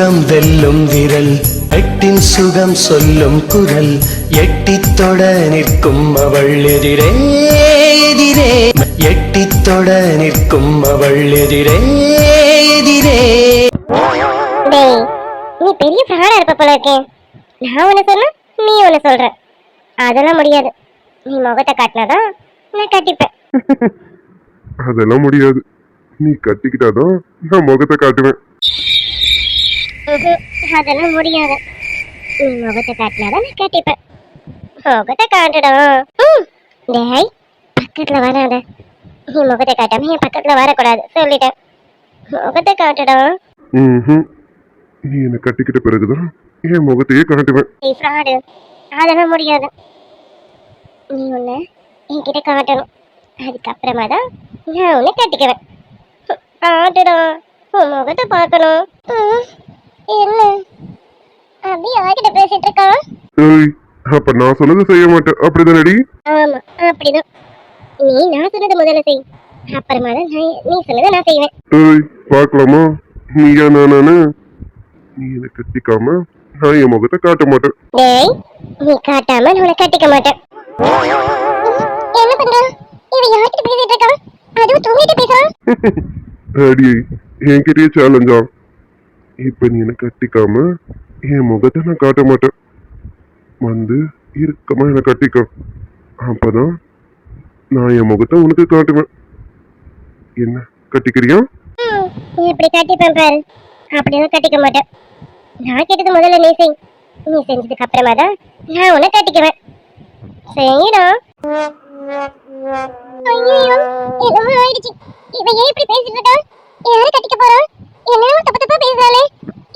சுகம் வெல்லும் விரல் எட்டின் சுகம் சொல்லும் குரல் எட்டித் தொட நிற்கும் அவள் எதிரே எதிரே. எட்டித் தொட நிற்கும் அவள் எதிரே எதிரே. நீ பெரிய ஃப்ராடா இருப்ப போல இருக்கே. நான் ஒன்று சொன்னா நீ ஒன்று சொல்ற. அதெல்லாம் முடியாது. நீ முகத்தை காட்டினாதான் நான் கட்டிப்பேன். அதெல்லாம் முடியாது. நீ கட்டிக்கிட்டாதான் நான் முகத்தை காட்டுவேன். அதெல்லாம் முடியாது. நீ முகத்தை காட்டினாதான் நான் கட்டிப்பேன். முகத்தை காட்டுடா. ம், டேய் பக்கத்துல வராத. நீ முகத்தை காட்டாம என் பக்கத்துல வரக்கூடாது. சொல்லிட்டேன். முகத்தை காட்டுடா. ம்ஹும். நீ என்னை கட்டிக்கிட்ட பிறகுதான் என் முகத்தையே காட்டுவேன். நீ ஃப்ராடு அதெல்லாம் முடியாது. நீ ஒன்று என்கிட்ட காட்டணும். அதுக்கப்புறமா தான் நான் ஒன்று கட்டிக்குவேன். காட்டுடா. உன் முகத்தை பார்க்கணும். என்ன அப்படி யார்கிட்ட பேசிட்டு இருக்கான் ஏய் அப்ப நான் சொன்னதை செய்ய மாட்டேன். அப்படிதானடி? ஆமா அப்படிதான். நீ நான் சொன்னது முதல்ல செய். அப்புறமா தான் நான் நீ சொன்னதை நான் செய்வேன். ஏய் பார்க்கலாமா? நீயா நானு நீ என்னை கட்டிக்காம நான் என் முகத்தை காட்ட மாட்டேன். டேய் நீ காட்டாம நான் உன்னை கட்டிக்க மாட்டேன். என்ன பண்ற? இவன் யார்கிட்ட பேசிட்டு இருக்கான் அதுவும் தூங்கிட்டு பேசுறான் அடி என்கிட்டயே சேலஞ்சா இப்போ நீ என்னை கட்டிக்காம என் முகத்தை நான் காட்ட மாட்டேன். வந்து இறுக்கமா என்னை கட்டிக்கோ. அப்பதான் நான் என் முகத்தை உனக்கு காட்டுவேன். என்ன கட்டிக்கிறியா? நீ இப்படி கட்டிப்பேன் பாரு. அப்படியெல்லாம் கட்டிக்க மாட்டேன். நான் கேட்டது முதல்ல நீ செய். நீ செஞ்சதுக்கு அப்புறமா தான் நான் உன்னை கட்டிக்குவேன். செய்யடா ஐயோ என்னமோ ஆயிடுச்சு. இவன் ஏன் இப்படி பேசிட்டு இருக்கா? யாரை கட்டிக்க போறான்? என்ன தப்பு தப்பா பேசுறாளே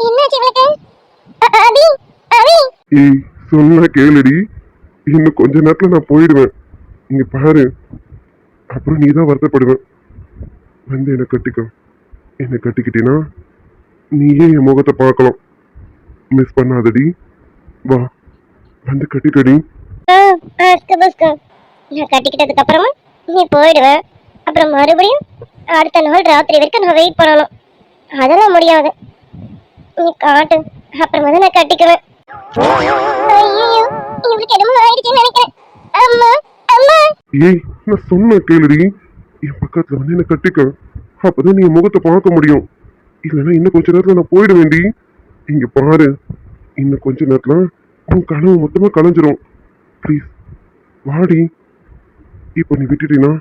என்னாச்சு இவளுக்கு அ- அபி அபி ஏய் சொன்னா கேளுடி. இன்னும் கொஞ்ச நேரத்துல நான் போயிடுவேன். இங்க பாரு. அப்புறம் நீ தான் வருத்தப்படுவேன். வந்து என்னை கட்டிக்கோ. என்னை கட்டிக்கிட்டீன்னா நீயே என் முகத்தை பார்க்கலாம். மிஸ் பண்ணாதடி. வா. வந்து கட்டிக்கடி. ஆ நான் கட்டிக்கிட்டதுக்கு அப்புறமா நீ போயிடுவேன் அப்புறம் மறுபடியும் அடுத்த நாள் ராத்திரி வரைக்கும் நான் வெயிட் பண்ணணும். அதெல்லாம் முடியாது. நீ காட்டு. அப்புறமா தான் நான் கட்டிக்குவேன். ஏய் நான் சொன்ன கேளுடி. என் பக்கத்துல வந்து என்னை கட்டிக்க. அப்பதான் நீ முகத்தை பார்க்க முடியும். இல்லைன்னா இன்னும் கொஞ்ச நேரத்துல நான் போயிடுவேன்டி. இங்க பாரு. இன்னும் கொஞ்ச நேரத்துல உன் கனவு மொத்தமா கலைஞ்சிரும். ப்ளீஸ் வாடி. இப்போ நீ விட்டுட்டீனா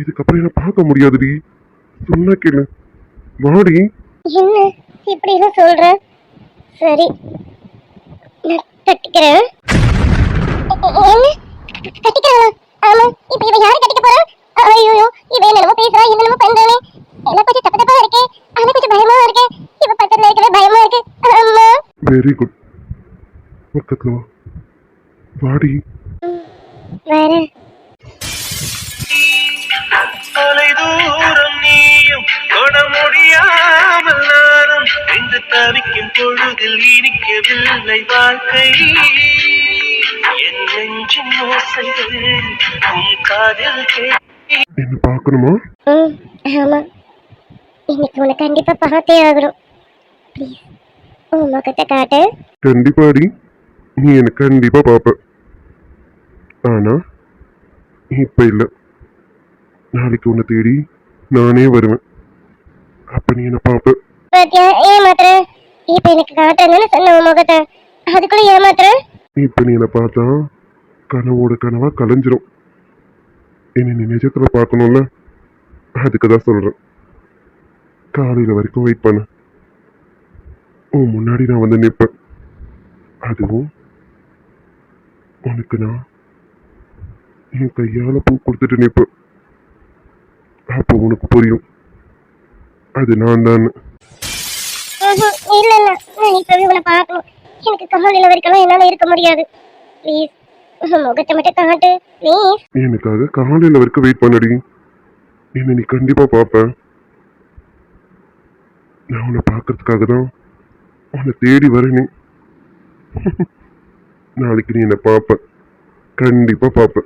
இதுக்கப்புறம் என்ன பார்க்க முடியாதுடி. சொன்னா கேளு. வாடி. என்ன இப்படி எல்லாம் சொல்ற? சரி நான் கட்டிக்கிறேன். என்ன? கட்டிக்கிறேன். ஆமா இப்ப இவன் யாரை கட்டிக்க போறா? ஐயோ இவன் என்னமோ பேசுறா என்னமோ பண்றானே. எல்லாம் கொஞ்சம் தப்பு தப்பா இருக்கு. ஆனா கொஞ்சம் பயமா இருக்கு. இவ பக்கத்துல இருக்கவே பயமா இருக்கு. அம்மா வெரி குட் பக்கத்துல வா. வாடி. வேற தொலைதூரம் நீயும் தொட முடியாமல் நானும் என்று தவிக்கும் பொழுதில் இனிக்கவில்லை வாழ்க்கை. என் நெஞ்சின் ஓசைகள் உன் காதில் கே என்ன பார்க்கணுமா? ம் ஆமா. இன்னைக்கு உன்னை கண்டிப்பா பார்த்தே ஆகணும். ப்ளீஸ் உன் முகத்தை காட்டு. கண்டிப்பாடி நீ என்ன கண்டிப்பா பார்ப்ப. ஆனா இப்ப இல்ல. நாளைக்கு உன்னை தேடி நானே வருவேன். அப்ப நீ என்ன பார்ப்ப. பாத்தியா? ஏமாத்துற? இப்ப எனக்கு காட்டுறேன்னு சொன்ன உன் முகத்தை. அதுக்குள்ள ஏமாத்துற? இப்ப நீ என்ன பார்த்தா கனவோட கனவா கலைஞ்சிரும். என்ன நீ நிஜத்துல பார்க்கணும்ல? அதுக்கு தான் சொல்றேன். காலையில வரைக்கும் வெயிட் பண்ண. உன் முன்னாடி நான் வந்து நிற்பேன் அதுவும் உனக்கு நான் என் கையால் பூ கொடுத்துட்டு நிற்பேன் அப்போ உனக்கு புரியும். அது நான் தான் இல்ல இல்ல. நான் இப்பவே உன்னை பார்க்கணும். எனக்கு காலையில வரைக்கும் என்னால இருக்க முடியாது. ப்ளீஸ் முகத்தை மட்டும் காட்டு. ப்ளீஸ் எனக்காக காலையில வரைக்கும் வெயிட் பண்ணடி. என்ன நீ கண்டிப்பா பார்ப்ப நான் உன்னை பார்க்கறதுக்காக தான் உன்னை தேடி வரேனே. நாளைக்கு நீ என்னை பார்ப்ப. கண்டிப்பா பார்ப்ப.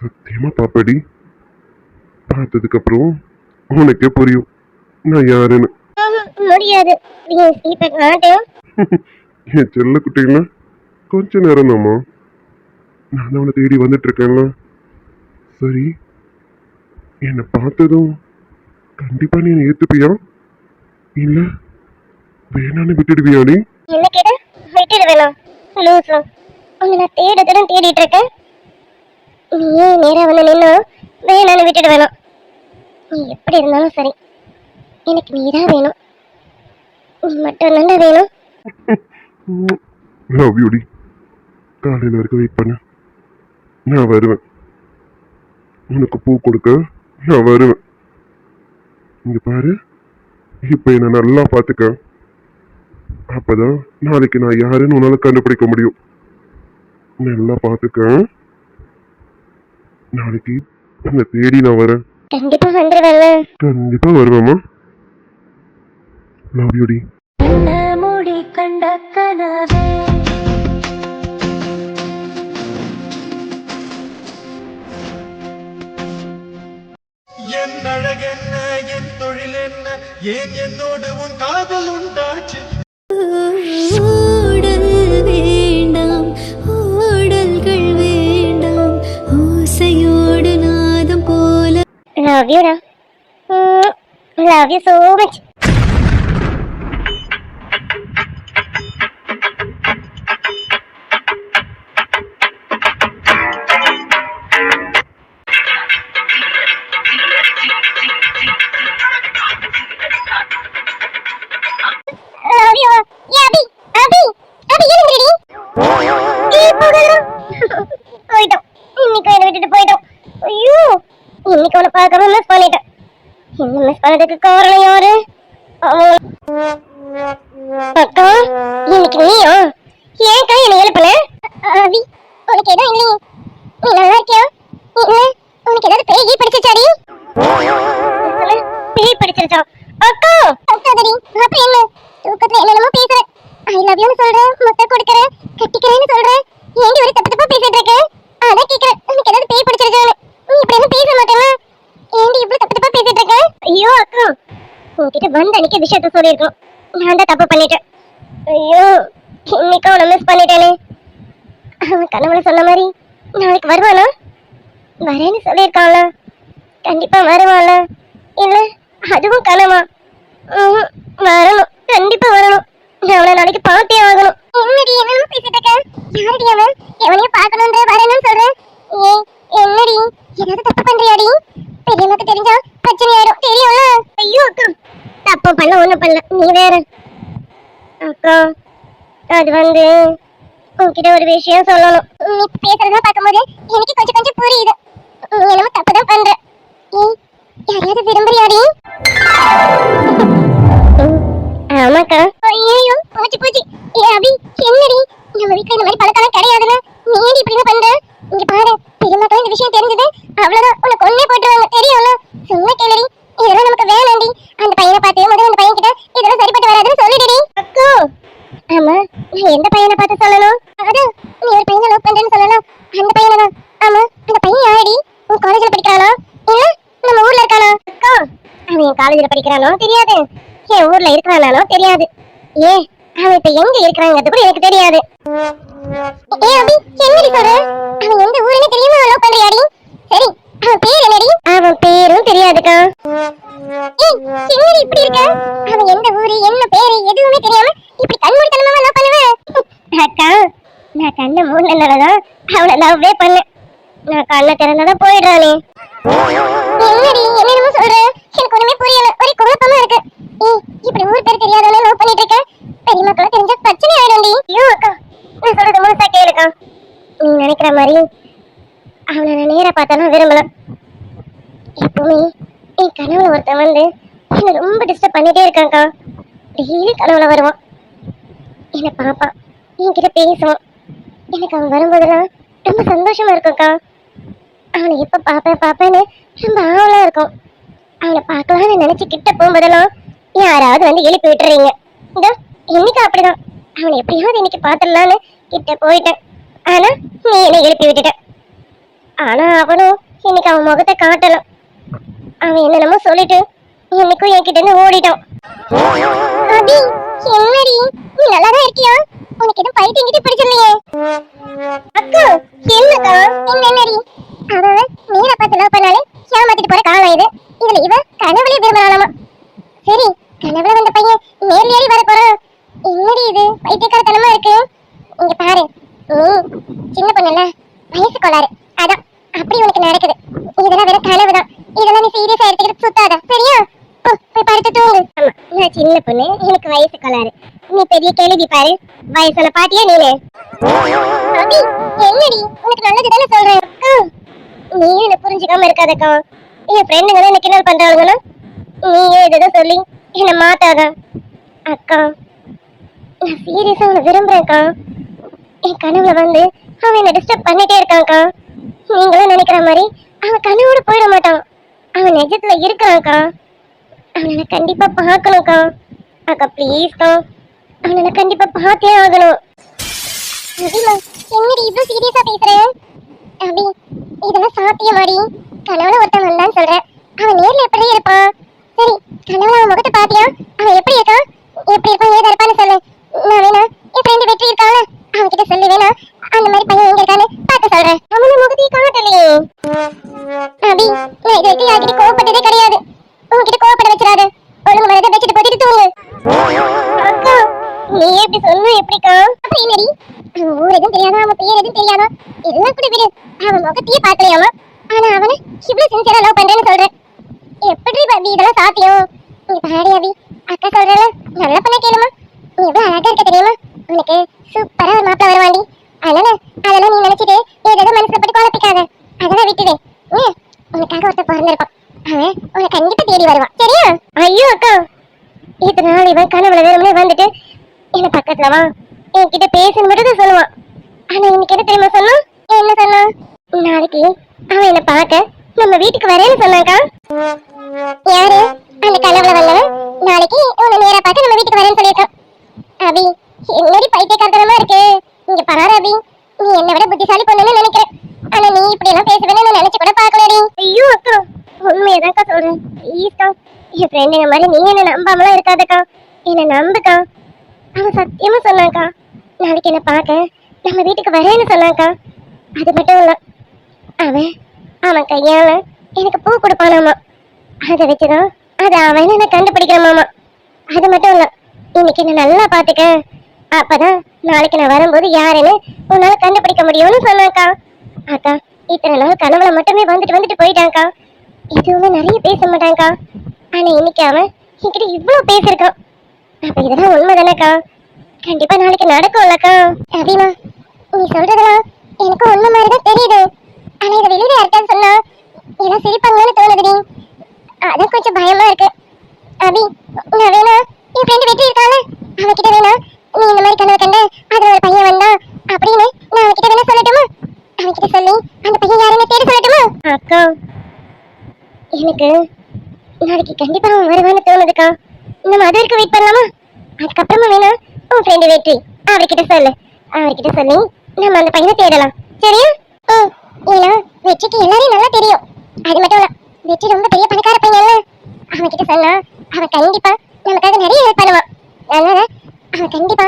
சத்தியமா பாப்படி பார்த்ததுக்கு அப்புறம் உனக்கே புரியும். நான் யாருன்னு. முடியாது இப்போ காட்டும் என் செல்ல குட்டிங்களா? கொஞ்ச நேரம் தாம்மா நான் அவனை தேடி வந்துட்டு இருக்கேன்ல சரி. என்னை பார்த்ததும் கண்டிப்பா நீ என்னை ஏத்துப்பியா? இல்ல வேணான்னு விட்டுடுவியா நீ? என்ன கேட்ட? விட்டுடு வேணாம் லூசு. உன்னை நான் தேட தேட தேடிட்டு இருக்கேன் நீ நேரா வந்து நின்னு வேணான்னு விட்டுடு வேணாம் நீ எப்படி இருந்தாலும் சரி. எனக்கு தான் வேணும். நீ மட்டும் நல்லா வேணும். லவ் யூடி காலையில் வரைக்கும் வெயிட் பண்ணு. நான் வருவேன். உனக்கு பூ கொடுக்க நான் வருவேன். இங்க பாரு. இப்போ என்னை நல்லா பார்த்துக்க அப்பதான் நாளைக்கு நான் யாருன்னு உன்னால கண்டுபிடிக்க முடியும். நல்லா பார்த்துக்க நாளைக்கு உன்னை தேடி நான் வரேன். கண்டிப்பா வந்துடுவேன்ல கண்டிப்பா வருவேம்மா. லவ் யூடி என்ன மூடி கண்ட கனவே என் அழகென்ன என் தொழில் என்ன ஏன் என்னோடு உன் காதல் உண்டாச்சு ஊடல் வேண்டாம் ஊடல்கள் வேண்டாம் ஓசையோடு நாதம் போல லவ் யூடா லவ் யூ சோ மச் இன்னைக்கு என்னை விட்டுட்டு போயிட்டோம். ஐயோ இன்னைக்கு அவனை பார்க்காம மிஸ் பண்ணிட்டேன். என்ன மிஸ் பண்ணதுக்கு காரணம் யாரு? அக்கா இன்னைக்கு நீயா? ஏன்க்கா என்னை எழுப்பல அபி உனக்கு எதுவும் இல்லையே. நீ நல்லா இருக்கியா? இல்ல உனக்கு ஏதாவது பேய் பிடிச்சிச்சாடி சொல்லு, பேய் பிடிச்சிருச்சா? அக்கா! அக்காதடி அப்ப என்ன? தூக்கத்துல என்னென்னமோ பேசுற ஐ லவ் யூன்னு சொல்ற முத்த கொடுக்கற கட்டிக்கிறேன்னு சொல்றேன். ஏண்டி ஒரு தப்பு தப்பா பேசிட்டு இருக்க? அதான் கேக்குறேன். உனக்கு ஏதாவது பேய் பிடிச்சிருக்கானு நீ இப்படி என்ன பேச மாட்டேன்னா? ஏண்டி இவ்வளவு தப்பு தப்பா பேசிட்டு இருக்க? ஐயோ அக்கா. உன்கிட்ட வந்து அன்னைக்கு விஷயத்த சொல்லியிருக்கோம். நான் தான் தப்பு பண்ணிட்டேன். ஐயோ இன்னைக்கு அவனை மிஸ் பண்ணிட்டேனே. அவன் கனவுல சொன்ன மாதிரி நாளைக்கு வருவானா? வரேன்னு சொல்லியிருக்கான்ல. கண்டிப்பா வருவான்ல. இல்ல அதுவும் கனவா. வரணும். கண்டிப்பா வரணும். அவனை நாளைக்கு பார்த்தே ஆகணும் என்னடி என்னன்னு பேசிட்டு இருக்க? யாரடி அவன்? எவனையும் பார்க்கணுன்ற வரணும்னு சொல்றேன் ஏய் என்னடி? ஏதாவது தப்பு பண்றியாடி? பெரியம்மாக்கு தெரிஞ்சா பிரச்சனை ஆயிடும் தெரியும்ல? ஐயோ அக்கா. தப்பு பண்ண ஒண்ணும் பண்ணல. நீ வேற. அக்கா அது வந்து உன்கிட்ட ஒரு விஷயம் சொல்லணும். நீ பேசுறதா பார்க்கும்போது எனக்கு கொஞ்சம் கொஞ்சம் புரியுது. நீ என்னமோ தப்பு தான் பண்ற. ஏய் யாரையாவது விரும்புறியாடி? ஆமாக்கா. ஐயோ போச்சு போச்சு. ஏ அபி என்னடி? நம்ம வீட்ல இந்த மாதிரி பழக்கம் கிடையாதுன்னு நீ ஏடி இப்படி பண்ற? இங்க பாரு பெரியம்மாக்கு இந்த விஷயம் தெரிஞ்சது. அவ்வளவுதான். உன்னை கொன்னே போட்டுருவாங்க. தெரியும்ல? சும்மா கேளுடி. இதெல்லாம் நமக்கு வேணாண்டி. அந்த பையனை பார்த்து முதல்ல அந்த பையன் கிட்ட இதெல்லாம் சரிப்பட்டு வராதுன்னு சொல்லிடுடி. அக்கா! ஆமா நான் எந்த பையனை பார்த்து சொல்லணும்? அதான் நீ ஒரு பையனை லவ் பண்றேன்னு சொல்லணும் அந்த பையனை தான். ஆமா அந்த பையன் யாரடி? உன் காலேஜ்ல படிக்கிறானா இல்ல நம்ம ஊர்ல இருக்கானா அக்கா அவன் என் காலேஜ்ல படிக்கிறானோ தெரியாது. ஊர்ல இருக்கிறானோ தெரியாது. ஏ அவன் இப்ப எங்க இருக்கிறாங்கிறது கூட எனக்கு தெரியாது. ஏ அபி என்னடி சொல்ற? அவன் எந்த ஊருன்னு தெரியாம? லவ் பண்றியாடி? சரி அவன் பேர் என்னடி? அவன் பேரும் தெரியாதுக்கா. ஏய் என்னடி இப்படி இருக்க? அவன் எந்த ஊரு என்ன பேரு எதுவுமே தெரியாம இப்படி கண்மூடித்தனமா லவ் பண்ணுவேன் அக்கா நான் கண்ணை மூடனாலதான் அவனை லவ்வே பண்ணேன். நான் கண்ணை திறந்தாதான் போயிடுறானே. என்னடி என்னென்னமோ சொல்ற? எனக்கு ஒண்ணுமே புரியல. ஒரே குழப்பமா இருக்கு. ஏய் இப்படி ஊர் பேர் தெரியாதவனே லவ் பண்ணிட்டு இருக்க? பெரிய தெரிஞ்ச பிரச்சனை ஆயிடும்டி. ஐயோ அக்கா நான் சொல்றது முழுசா கேளுக்கா. நீ நினைக்கிற மாதிரி அவனை நான் நேரா பார்த்தாலும் விரும்பல. எப்பவுமே என் கனவுல ஒருத்தன் வந்து என்னை ரொம்ப டிஸ்டர்ப் பண்ணிட்டே இருக்கான்க்கா. டெய்லி கனவுல வருவான். என்னை பார்ப்பான். என்கிட்ட பேசுவான். எனக்கு அவன் வரும்போதெல்லாம் ரொம்ப சந்தோஷமா இருக்கும்க்கா. அவனை எப்ப பாப்பேன் பாப்பேன்னு ரொம்ப ஆவலா இருக்கும். அவனை பார்க்கலாம்னு நினைச்சு கிட்ட போகும்போதெல்லாம் யாராவது வந்து எழுப்பி விட்டுறீங்க. இதோ இன்னைக்கு அப்படிதான். அவனை எப்படியாவது இன்னைக்கு பார்த்துடலான்னு கிட்ட போயிட்டேன். ஆனா நீ என்னை எழுப்பி விட்டுட்ட. ஆனா அவனும் இன்னைக்கு அவன் முகத்தை காட்டலாம் அவன் என்னென்னமோ சொல்லிட்டு இன்னைக்கும் என்கிட்ட இருந்து ஓடிட்டான். அபி என்னடி? நீ நல்லா தான் இருக்கியா? உனக்கு எதுவும் பைத்தியம் கிட்ட பிடிச்சிருலையே அக்கா என்னக்கா? என்ன என்னடி? அவன் நீரை பார்த்து லவ் பண்ணாலே ஏமாத்திட்டு போற காலம் இது இதுல இவ கனவுல விரும்பலாமா சரி கனவுல வந்த பையன் நேர்ல ஏறி வர போறான். என்னடி இது? பைத்தியக்காரத்தனமா இருக்கு. இங்க பாரு. நீ சின்ன பொண்ணுல வயசு கோளாறு அதான் அப்படி உனக்கு நடக்குது. இதெல்லாம் வெறும் கனவுதான். இதெல்லாம் நீ சீரியஸா எடுத்துக்கிட்டு சுத்தாத. சரியா? போய் படுத்து தூங்கு. நான் சின்ன பொண்ணு. எனக்கு வயசு கோளாறு நீ பெரிய கேள்வி பாரு. வயசுல பாட்டியா நீனு? என்னடி? உனக்கு நல்லது தானே சொல்றேன் நீயும் நீ என்ன புரிஞ்சுக்காம இருக்காதக்கா. என் ஃப்ரெண்டுங்க என்ன கிண்டல் பண்றாங்கன்னா நீயே இதுதான் சொல்லி என்ன மாத்தாத. அக்கா நான் சீரியஸா உன்னை விரும்புறேன்க்கா. என் கனவுல வந்து அவன் என்ன டிஸ்டர்ப் பண்ணிட்டே இருக்கான்க்கா. நீங்களும் நினைக்கிற மாதிரி அவன் கனவோட போயிட மாட்டான். அவன் நிஜத்துல இருக்கிறான்க்கா. அவனை நான் கண்டிப்பா பார்க்கணும்க்கா. அக்கா ப்ளீஸ்க்கா அவனை கண்டிப்பா பார்த்தே ஆகணும். என்னடி இவ்வளவு சீரியஸா பேசுறேன் அபி இதெல்லாம் சாத்தியமாடி கனவுல ஒருத்தன் வந்தான்னு சொல்ற. அவன் நேர்ல எப்படி இருப்பான்? சரி கனவுல அவன் முகத்தை பாத்தியா அவன் எப்படி இருக்கான் எப்படி இருப்பான் ஏதா இருப்பான்னு சொல்லு. நான் வேணா என் ஃப்ரெண்டு வெற்றி இருக்கான்ல அவன் கிட்ட சொல்லி வேணா. அந்த மாதிரி பையன் எங்க இருக்கான்னு பார்க்க சொல்றேன். அவன முகத்தையும் காட்டலையே அபி நான் இது வரைக்கும் யார்கிட்ட கோவப்பட்டதே கிடையாது. உன்கிட்ட கோவப்பட வச்சிடாத. ஒழுங்கு மனதை வச்சுட்டு போட்டுட்டு தூங்கு. நீ எப்படி சொன்ன எப்படிக்கா? அப்படி என்னடி? அவன் ஊர் எதுவும் தெரியாதோ? அவன் பேர் எதுவும் தெரியாதோ? எல்லாம் கூட விடு. அவன் முகத்தையே பார்க்கலையாமா ஆனா அவனை இவ்வளவு சின்சியரா லவ் பண்றேன்னு சொல்றேன். எப்படி பாபி இதெல்லாம் சாத்தியம் நீ பாடி அபி அக்கா சொல்றல நல்ல பண்ண கேளுமா. நீ எவ்வளவு அழகா இருக்க தெரியுமா? உனக்கு சூப்பரா ஒரு மாப்பிள்ள வருவாண்டி. அதனால அதெல்லாம் நீ நினைச்சிட்டு ஏதாவது மனசுல போட்டு குழப்பிக்காத. அதெல்லாம் விட்டுடு. ஏன் உனக்காக ஒருத்தர் பிறந்திருப்பான். அவன் உனக்கு கண்டிப்பா தேடி வருவான். சரியா? ஐயோ அக்கா. இத்தனை நாள் இவன் கனவுல வேணும்னே வந்துட்டு என்ன வா என்கிட்ட பேசணும் மட்டும் தான் சொல்லுவான். ஆனா இன்னைக்கு என்ன தெரியுமா சொன்னான்? என்ன சொன்னான்? நாளைக்கு அவன் என்ன பார்க்க நம்ம வீட்டுக்கு வரேன்னு சொன்னாக்கா யாரு அந்த கனவுல வந்தவன் நாளைக்கு உன்னை நேரா பார்க்க நம்ம வீட்டுக்கு வரேன்னு சொல்லியிருக்கான் அபி என்னடி பைத்தியக்காரத்தனமா இருக்கு இங்க பாரு அபி நீ என்னை விட புத்திசாலி பொண்ணுன்னு நினைக்கிறேன் ஆனா நீ இப்படி எல்லாம் பேசுவேன்னு நான் நினைச்சு கூட பார்க்கலடி ஐயோ அக்கா உண்மையதான்க்கா சொல்றேன் ப்ளீஸ்க்கா என் ஃப்ரெண்டுங்க மாதிரி நீ என்ன நம்பாமலாம் இருக்காதக்கா என்ன நம்புக்கா அவன் சத்தியமா சொன்னாக்கா நாளைக்கு என்ன பார்க்க நம்ம வீட்டுக்கு வரேன்னு சொன்னாக்கா அது மட்டும் இல்ல. அவன் அவன் கையால எனக்கு பூ கொடுப்பானாமா. அதை வச்சுதான் அது அவன் என்ன கண்டுபிடிக்கணுமாமா அது மட்டும் இல்ல இன்னைக்கு என்ன நல்லா பாத்துக்க அப்பதான் நாளைக்கு நான் வரும்போது யாருன்னு உன்னால கண்டுபிடிக்க முடியும்னு சொன்னாக்கா. அக்கா இத்தனை நாள் கனவுல மட்டுமே வந்துட்டு வந்துட்டு போயிட்டான்க்கா எதுவுமே நிறைய பேச மாட்டான்க்கா. ஆனா இன்னைக்கு அவன் என்கிட்ட இவ்வளவு பேசிருக்கான் அப்ப இதெல்லாம் உண்மை தானேக்கா கண்டிப்பா நாளைக்கு நடக்கும்லக்கா. அபிமா நீ சொல்றதெல்லாம் எனக்கு உண்மை மாதிரி தான் தெரியுது. ஆனா இதை வெளியில யார்கிட்ட சொன்னா எல்லாம் சிரிப்பாங்கன்னு தோணுதுடி. அதான் கொஞ்சம் பயமா இருக்கு. அபி நான் வேணா என் ஃப்ரெண்டு வெற்றி இருக்கால அவகிட்ட வேணா நீ இந்த மாதிரி கனவு கண்ட அதுல ஒரு பையன் வந்தா அப்படின்னு நான் அவகிட்ட வேணா சொல்லட்டுமா? அவகிட்ட சொல்லி அந்த பையன் யாருன்னு தேடி சொல்லட்டுமா? அக்கா எனக்கு நாளைக்கு கண்டிப்பா அவன் வருவான்னு தோணுதுக்கா. நம்ம அது வரைக்கும் வெயிட் பண்ணலாமா? அதுக்கப்புறமா வேணா உன் ஃப்ரெண்டு வெற்றி அவர்கிட்ட சொல்லு. அவர்கிட்ட சொல்லி நம்ம அந்த பையனை தேடலாம். சரியா? ம் ஏன்னா வெற்றிக்கு எல்லாரையும் நல்லா தெரியும். அது மட்டும் இல்ல வெற்றி ரொம்ப பெரிய பணக்கார பையன்ல. அவன் கிட்ட சொன்னா அவன் கண்டிப்பா நமக்காக நிறைய ஹெல்ப் பண்ணுவான். அதனால அவன் கண்டிப்பா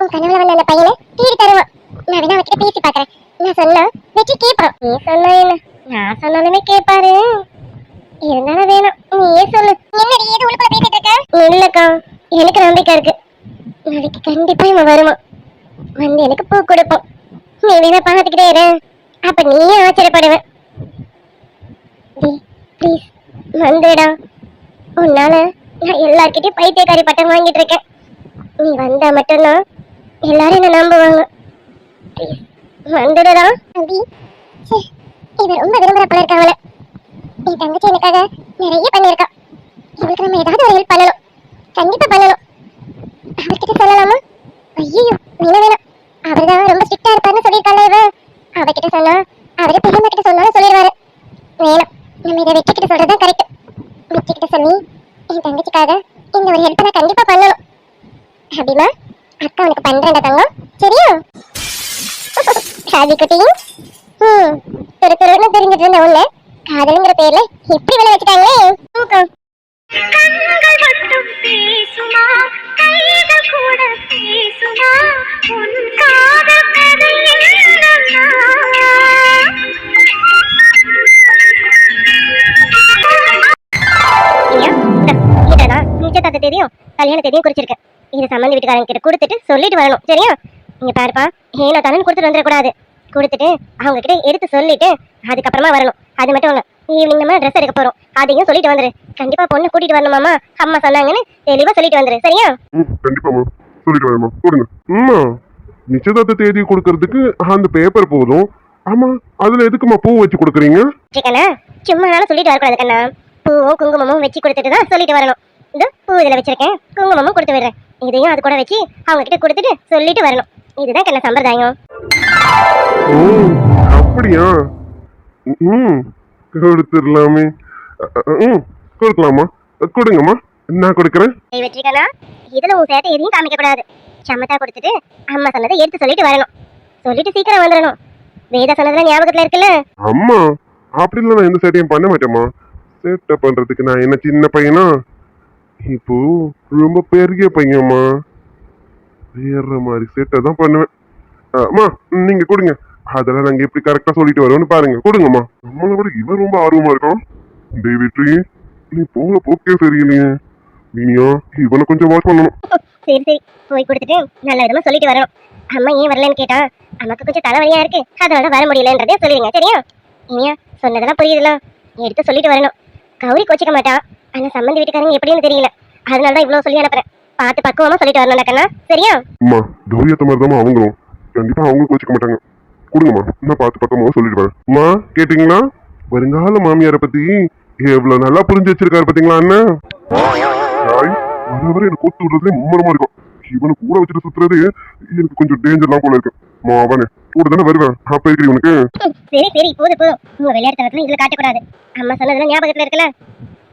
உன் கனவுல வந்த அந்த பையனை தேடி தருவான். நான் வேணா அவன்கிட்ட பேசி பாக்குறேன் நான் சொன்னா வெற்றி கேட்பான். நீ சொன்னா என்ன? நான் சொன்னாலுமே கேட்பாரு. இருந்தாலும் வேணும். நீயே சொல்லு. என்னடி ஏதோ உள்ள பேசிட்டு இருக்க? இல்லக்கா எனக்கு நம்பிக்கை இருக்கு. நாளைக்கு கண்டிப்பா இவன் வருவான். வந்து எனக்கு பூ கொடுப்போம் நீ வேணா பார்த்துக்கிட்டே இரு. அப்ப நீயே ஆச்சரியப்படுவ. ப்ளீஸ் வந்துடா உன்னால நான் எல்லார்கிட்டயும் பைத்தியக்காரி பட்டம் வாங்கிட்டு இருக்கேன். நீ வந்தா மட்டும்தான் எல்லாரும் என்ன நம்புவாங்க. ப்ளீஸ் வந்துடுடா. அபி ரொம்ப விரும்புற போல இருக்காங்களே என் தங்கச்சி எனக்காக நிறைய பண்ணியிருக்கா. இவளுக்கு நம்ம ஏதாவது ஒரு ஹெல்ப் பண்ணணும். கண்டிப்பா பண்ணணும். அவர்கிட்ட சொல்லலாமா? ஐயோ வேணாம் வேணாம். அவர்தான் ரொம்ப ஸ்ட்ரிக்டா இருப்பாருன்னு சொல்லியிருக்காங்க இவ அவகிட்ட சொன்னா அவரு பெரியம்மா கிட்ட சொன்னாலும் சொல்லிடுவாரு. வேணாம் நம்ம இதை வெற்றி கிட்ட சொல்றதுதான் கரெக்ட் வெற்றி கிட்ட சொல்லி என் தங்கச்சிக்காக இந்த ஒரு ஹெல்ப் நான் கண்டிப்பா பண்ணணும். அப்படிமா அக்கா உனக்கு பண்றேன் தங்கம். சரியா? சாதி குட்டி. ம் துரு துருன்னு தெரிஞ்சிட்டு இருந்த உன்னை காதலுங்கிற பேர்ல இப்படி விளை வச்சுட்டாங்களே? நிச்சயதார்த்த தேதியும் கல்யாண தேதியும் குறிச்சிருக்கு. இது சம்மந்தி வீட்டுக்காரங்க கிட்ட கொடுத்துட்டு சொல்லிட்டு வரணும் சரியா? நீங்க பாருப்பா ஏனோ தானு கொடுத்துட்டு வந்துடக்கூடாது. கொடுத்துட்டு அவங்க கிட்ட எடுத்து சொல்லிட்டு அதுக்கப்புறமா வரணும். அது மட்டும் ஒன்று ஈவினிங் நம்ம ட்ரெஸ் எடுக்க போறோம். அதையும் சொல்லிட்டு வந்துரு. கண்டிப்பா பொண்ணு கூட்டிட்டு வரணுமாமா அம்மா சொன்னாங்கன்னு தெளிவா சொல்லிட்டு வந்துரு. சரியா? ம் கண்டிப்பாம்மா சொல்லிட்டு வரேம்மா கொடுங்க அம்மா நிச்சயதார்த்த தேதி கொடுக்கறதுக்கு அந்த பேப்பர் போதும். ஆமா அதுல எதுக்குமா பூ வச்சு கொடுக்குறீங்க? சிக்கனா? சும்மா நானும் சொல்லிட்டு வரக்கூடாது கண்ணா. பூவும் குங்குமமும் வச்சு கொடுத்துட்டு தான் சொல்லிட்டு வரணும். இந்த பூ இதில் வச்சிருக்கேன். குங்குமமும் கொடுத்து விடுறேன். இதையும் அது கூட வச்சு அவங்க கிட்ட கொடுத்துட்டு சொல்லிட்டு வரணும். இதுதான் கண்ணா சம்பிரதாயம். ஓ அப்படியா? ம். கொடுத்துடலாமே. ம் கொடுக்கலாமா? கொடுங்கம்மா. நான் கொடுக்குறேன்? கை வெற்றிக்கண்ணா இதுல உன் சேட்டை எதையும் காமிக்க கூடாது சம்மத்தா கொடுத்துட்டு அம்மா சொன்னதை எடுத்து சொல்லிட்டு வரணும். சொல்லிட்டு சீக்கிரம் வந்துடணும். வேதா சொன்னதுல ஞாபகத்துல இருக்குல்ல? அம்மா அப்படிலாம் நான் எந்த சேட்டையும் பண்ண மாட்டேம்மா. சேட்டை பண்றதுக்கு நான் என்ன சின்ன பையனா? இப்போ ரொம்ப பெரிய பையன்மா. வேற மாதிரி சேட்டை தான் பண்ணுவேன். அம்மா நீங்க கொடுங்க. அதெல்லாம் நாங்க எப்படி கரெக்டா சொல்லிட்டு வரோம்னு பாருங்க. கொடுங்கம்மா. நம்மளை விட இவன் ரொம்ப ஆர்வமா இருக்கான். வெற்றி நீ போக போக்கே சரியில்லையே. நீனியா இவனை கொஞ்சம் வாட்ச் பண்ணணும். சரி சரி. போய் கொடுத்துட்டு நல்ல விதமா சொல்லிட்டு வரணும் அம்மா ஏன் வரலன்னு கேட்டா அம்மாக்கு கொஞ்சம் தலைவலியா இருக்கு. அதனால வர முடியலன்றதே சொல்லிடுங்க சரியா? இனியா சொன்னதெல்லாம் புரியுதுல. எடுத்து சொல்லிட்டு வரணும். கௌரி கோச்சிக்க மாட்டா. ஆனா சம்மந்தி வீட்டுக்காரங்க எப்படின்னு தெரியல. அதனால தான் இவ்வளவு சொல்லி அனுப்புறேன். பார்த்து பக்குவமா சொல்லிட்டு வரணும் சரியா? அம்மா கௌரியத்த மாதிரி தான் அவங்களும். கண்டிப்பா அவங்களும் கோச்சிக்க மாட்டாங்க. கொடுங்கம்மா நான் பார்த்து பக்கமாக சொல்லிட்டு வரேன் அம்மா கேட்டிங்களா? வருங்கால மாமியாரை பத்தி எவ்வளோ நல்லா புரிஞ்சு வச்சிருக்காரு பார்த்தீங்களா அண்ணன் தாய், வர எனக்கு கொத்து விடுறதுலே மும்மரமாக இருக்கும். இவனு கூட வச்சுட்டு சுத்துறது எனக்கு கொஞ்சம் டேஞ்சர்லாம் போல இருக்கு. மாவனே கூட தானே வருவேன். அப்ப இருக்கிற உனக்கு. சரி சரி போதும் போதும் உங்க விளையாட்டுத்தனத்துல இதுல காட்டக்கூடாது. அம்மா சொன்னதெல்லாம் ஞாபகத்துல இருக்கல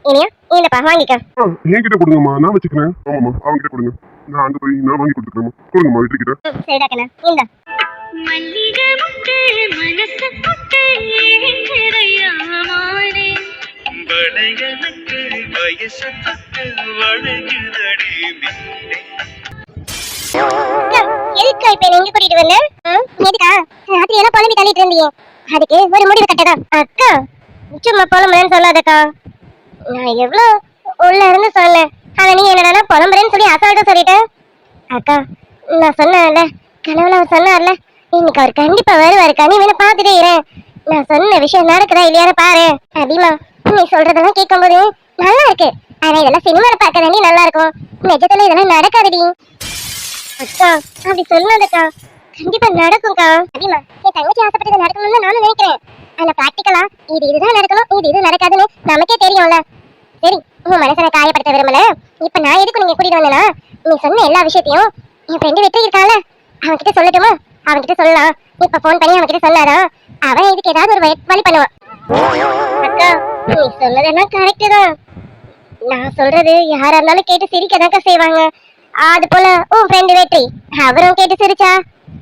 இனியா இந்தப்பா வாங்கிக்க. ஆ, என்கிட்ட கொடுங்கம்மா. நான் வச்சுக்கிறேன். ஆமாம்மா அவன்கிட்ட கொடுங்க. நான் அங்க போய் நான் வாங்கி கொடுத்துக்கிறேம்மா. கொடுங்கம்மா வெற்றி கிட்ட சரிடா கண்ணா இந்த. மல்லிகை முட்டு மனசு தொட்டு ஏங்குதையா மானே வளையலுக்கு வயசு தொட்டு வழங்குதடி மின்னே அக்கா, எதுக்கா இப்ப என்ன இங்க கூட்டிட்டு வந்த? ம், எதுக்கா? ராத்திரி எல்லாம் புலம்பி தள்ளிட்டு இருந்தியே. அதுக்கு ஒரு முடிவு கட்டதா அக்கா சும்மா புலம்புறேன்னு சொல்லாதக்கா. நான் எவ்வளோ உள்ள இருந்து சொன்னேன். அதை நீ என்னடா புலம்புறேன்னு சொல்லி அசால்ட்டா சொல்லிட்ட. அக்கா நான் சொன்னேன்ல கனவுல அவர் சொன்னார்ல இன்னைக்கு அவர் கண்டிப்பா வருவாருக்கா நீ வேணும் பார்த்துட்டே இரு. நான் சொன்ன விஷயம் நடக்குதா இல்லையான்னு பாரு. அதிகமா நீ சொல்றதெல்லாம் கேட்கும்போது நல்லா இருக்கு. ஆனா இதெல்லாம் சினிமால பார்க்க வேண்டிய நல்லா இருக்கும். நிஜத்துல இதெல்லாம் நடக்காதுடி. அக்கா அப்படி சொல்லாதக்கா. கண்டிப்பா நடக்கும்க்கா. அதிகமா என் தங்கச்சி ஆசைப்பட்டது நடக்கணும்னு நானும் நினைக்கிறேன். ஆனா பிராக்டிக்கலா இது இதுதான் நடக்கணும் இது இது நடக்காதுன்னு நமக்கே தெரியும்ல. சரி உன் மனசனை காயப்படுத்த விரும்பல. இப்ப நான் எதுக்கு நீங்க கூட்டிட்டு வந்தேனா? நீ சொன்ன எல்லா விஷயத்தையும் என் ஃப்ரெண்டு வெற்றி இருக்கால அவன்கிட்ட சொல்லட்டுமா? அவன்கிட்ட சொல்லலாம். இப்ப ஃபோன் பண்ணி அவன்கிட்ட சொன்னாரா? அவன் இதுக்கு ஏதாவது ஒரு வழி- பண்ணுவான். அக்கா நீ சொன்னதெல்லாம் கரெக்டு தான். நான் சொல்றது யாரா இருந்தாலும் கேட்டு சிரிக்கதாக்கா செய்வாங்க. அது போல உன் ஃப்ரெண்டு வெற்றி அவரும் கேட்டு சிரிச்சா?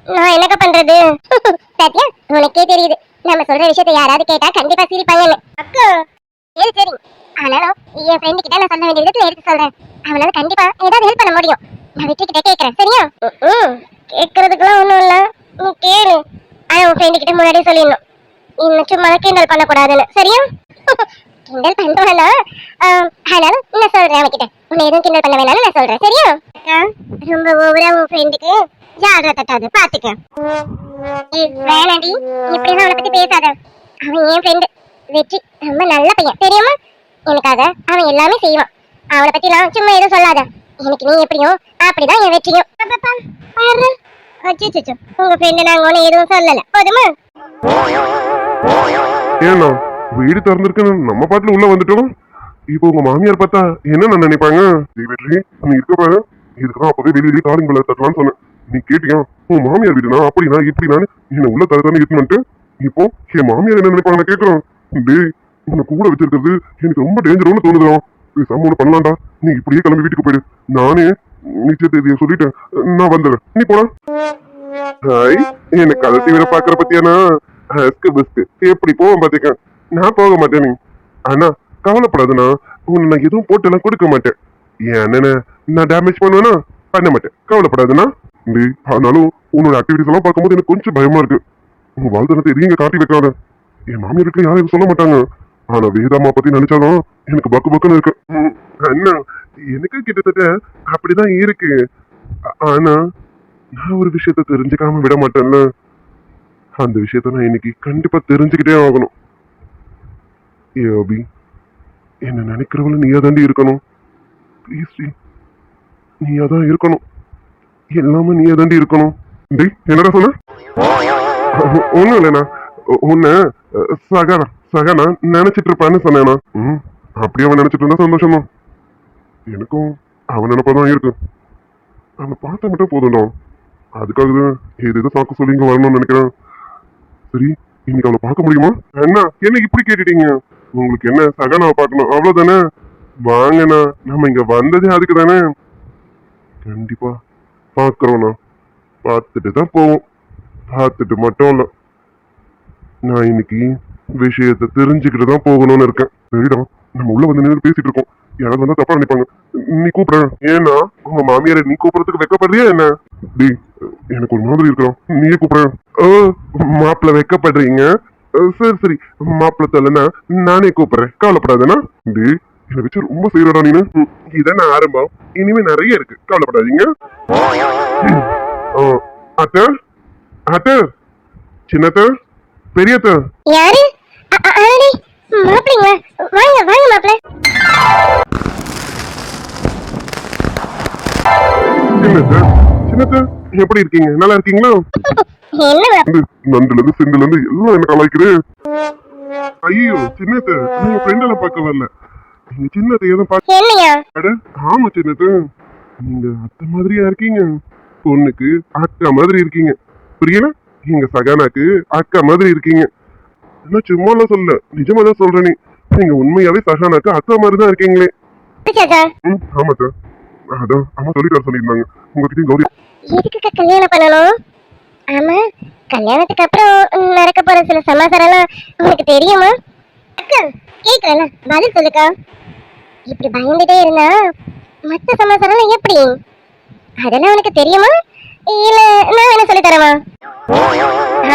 நான் என்னக்கா பண்றது? சத்யா உனக்கே தெரியுது. நம்ம சொல்ற விஷயத்த யாராவது கேட்டா கண்டிப்பா சிரிப்பாங்கன்னு. அக்கா சரி சரி. ஆனாலும் என் ஃப்ரெண்டு கிட்ட நான் சொல்ல வேண்டிய விதத்துல எடுத்து சொல்றேன். அவனால கண்டிப்பா ஏதாவது ஹெல்ப் பண்ண முடியும். நான் வெற்றி கிட்ட கேட்கறேன் சரியா? கேட்கறதுக்குலாம் கேக்குறதுக்குலாம் ஒண்ணும் இல்ல. நீ கேளு. ஆனா உன் ஃப்ரெண்டு கிட்ட முன்னாடியே சொல்லிடணும். இன்னும் சும்மா கிண்டல் பண்ணக்கூடாதுன்னு. சரியா? கிண்டல் பண்றேனா ஆனாலும் நான் சொல்றேன் அவகிட்ட உன்னை எதுவும் கிண்டல் பண்ண வேணாம்னு நான் சொல்றேன். சரியா? அக்கா ரொம்ப ஓவரா உன் ஃப்ரெண்டுக்கு ஜாலரா தட்டாது? பாத்துக்க. வேணாடி. இப்படிலாம் அவளை பத்தி பேசாத. அவன் என் ஃப்ரெண்டு வெற்றி. ரொம்ப நல்ல பையன். தெரியுமா? எனக்காக அவன் எல்லாமே செய்வான். அவளை பத்தி நான் சும்மா எதுவும் சொல்லாத. எனக்கு நீ எப்படியோ அப்படிதான் என் வெற்றியும். அப்பப்பா, உங்க ஃப்ரெண்டு நாங்க ஒன்னும் எதுவும் சொல்லல. போதுமா? ஏன்னா வீடு திறந்திருக்குன்னு நம்ம பாட்டுல உள்ள வந்துட்டோம். இப்போ உங்க மாமியார் பார்த்தா என்ன நான் நினைப்பாங்க? வெற்றி நீ இருக்க பாரு. இதுக்கெல்லாம் அப்பவே வெளியே காலிங் பிள்ளை தட்டலாம்னு சொன்னேன். நீ கேட்டியா? உன் மாமியார் வீடுனா அப்படினா இப்படினான்னு என்ன உள்ள தரதானே தானே இப்போ என் மாமியார் என்ன நினைப்பாங்க நான் டேய் உன்னை கூட வச்சிருக்கிறது எனக்கு ரொம்ப டேஞ்சரோன்னு தோணுதுடா. பேசாம ஒண்ணு பண்ணலாம்டா. நீ இப்படியே கிளம்பி வீட்டுக்கு போயிடு நானே நிச்சய தேதியை சொல்லிட்டேன். நான் வந்துடுறேன். நீ போடா. ஹாய் என்ன கதை வேற பாக்குற பத்தியானா அஸ்கு பஸ்கு எப்படி போவோம் பாத்துக்க? நான் போக மாட்டேன் ஆனா கவலைப்படாதுண்ணா. உன்னை நான் எதுவும் போட்டு எல்லாம் கொடுக்க மாட்டேன். என் அண்ணனை நான் டேமேஜ் பண்ணுவேனா? பண்ண மாட்டேன். கவலைப்படாதுண்ணா. ஆனாலும் உன்னோட ஆக்டிவிட்டிஸ் எல்லாம் பார்க்கும்போது எனக்கு கொஞ்சம் பயமா இருக்கு. உன் வாழ்த்தனத்தை எதையும் இங்க காட்டி வைக்காத? என் மாமியார் வீட்டுல யாரும் எதுவும் சொல்ல மாட்டாங்க. ஆனா வேதாம்மா பத்தி நினைச்சாலும் எனக்கு பக்கு பக்குன்னு இருக்கு. ம், அண்ணா எனக்கு கிட்டத்தட்ட அப்படிதான் இருக்கு. ஆனா நான் ஒரு விஷயத்த தெரிஞ்சுக்காம விட மாட்டேன்ல அந்த விஷயத்த நான் இன்னைக்கு கண்டிப்பா தெரிஞ்சுக்கிட்டே ஆகணும். ஏ அபி என்ன நினைக்கிறவள நீயா தாண்டி இருக்கணும். ப்ளீஸ் நீயா தான் இருக்கணும். எல்லாமே நீயா தாண்டி இருக்கணும். டேய் என்னடா சொன்ன? ஒன்றும் இல்லைண்ணா. உன்னை சகனா சகனா நினைச்சிட்டு இருப்பான்னு சொன்னேண்ணா. ம் அப்படியே அவன் நினைச்சிட்டு இருந்தா சந்தோஷம் தான் எனக்கும் அவன் நினைப்பதான் இருக்கு. அவனை பார்த்தா மட்டும் போதும்டா. அதுக்காக தான் எது ஏதோ சாக்கு சொல்லி இங்கே வரணும்னு நினைக்கிறேன். சரி இன்னைக்கு அவளை பார்க்க முடியுமா? என்ன என்ன இப்படி கேட்டுட்டீங்க? உங்களுக்கு என்ன சகனாவை பார்க்கணும்? அவ்வளவுதானே? வாங்கண்ணா. நம்ம இங்க வந்ததே அதுக்கு தானே கண்டிப்பா பார்க்குறோண்ணா பார்த்துட்டு தான் போவோம். பார்த்துட்டு மட்டும் இல்லை. நான் இன்னைக்கு விஷயத்தை தெரிஞ்சுக்கிட்டு தான் போகணும்னு இருக்கேன். சரிடா. நம்ம உள்ள வந்து நின்று பேசிட்டு இருக்கோம். யாராவது வந்தா தப்பா நினைப்பாங்க. நீ கூப்பிட ஏன்னா உங்க மாமியாரை நீ கூப்பிடறதுக்கு வெக்கப்படுறியா என்ன? டி எனக்கு ஒரு மாதிரி இருக்கிறோம் நீயே கூப்பிட ஓ மாப்பிள்ள வெக்கப்படுறீங்க. சரி சரி. மாப்பிள்ள தரலன்னா நானே கூப்பிடுறேன். கவலைப்படாதேனா டேய் என்னை வச்சு ரொம்ப செய்யறடா நீனு. இதான் ஆரம்பம். இனிமே நிறைய இருக்கு. கவலைப்படாதீங்க. அத்தை. அத்தை. சின்னத்த. பெரியத்த. யாரு? மாப்பிள்ளைங்களா? வாங்க வாங்க மாப்பிள்ள. சின்னத்த. சின்னத்த எப்படி இருக்கீங்க? நல்லா இருக்கீங்களா? நண்டுல இருந்து சிந்துல இருந்து எல்லாம் என்ன கலாய்க்கிறேன் ஐயோ சின்னத்த நீங்க ஃப்ரெண்டெல்லாம் பார்க்க வரல. நீங்க சின்னத்தை எதுவும் பார்க்க அட ஆமா சின்னத்த. நீங்க அத்தை மாதிரியா இருக்கீங்க. பொண்ணுக்கு அக்கா மாதிரி இருக்கீங்க. புரியல எங்க சகானாக்கு அக்கா மாதிரி இருக்கீங்க. நான் சும்மாலாம் சொல்ல நிஜமா தான் சொல்றேனே நீங்க உண்மையாவே சகானாக்கு அக்கா மாதிரி தான் இருக்கீங்களே சாச்சா ம் ஆமா சார் அதான் அம்மா சொல்லிட்டு வர சொல்லியிருந்தாங்க. உங்ககிட்டயும் கௌரி எதுக்கு கல்யாணம் பண்ணணும்? ஆமா கல்யாணத்துக்கு அப்புறம் நடக்க போற சில சமாச்சாரம்லாம் உனக்கு தெரியுமா? அக்கா கேட்கல பதில் சொல்லுக்கா. இப்படி பயந்துட்டே இருந்தா மத்த சமாச்சாரம் எப்படி? அதெல்லாம் உனக்கு தெரியுமா? இல்ல நான் என்ன சொல்லி தரவா?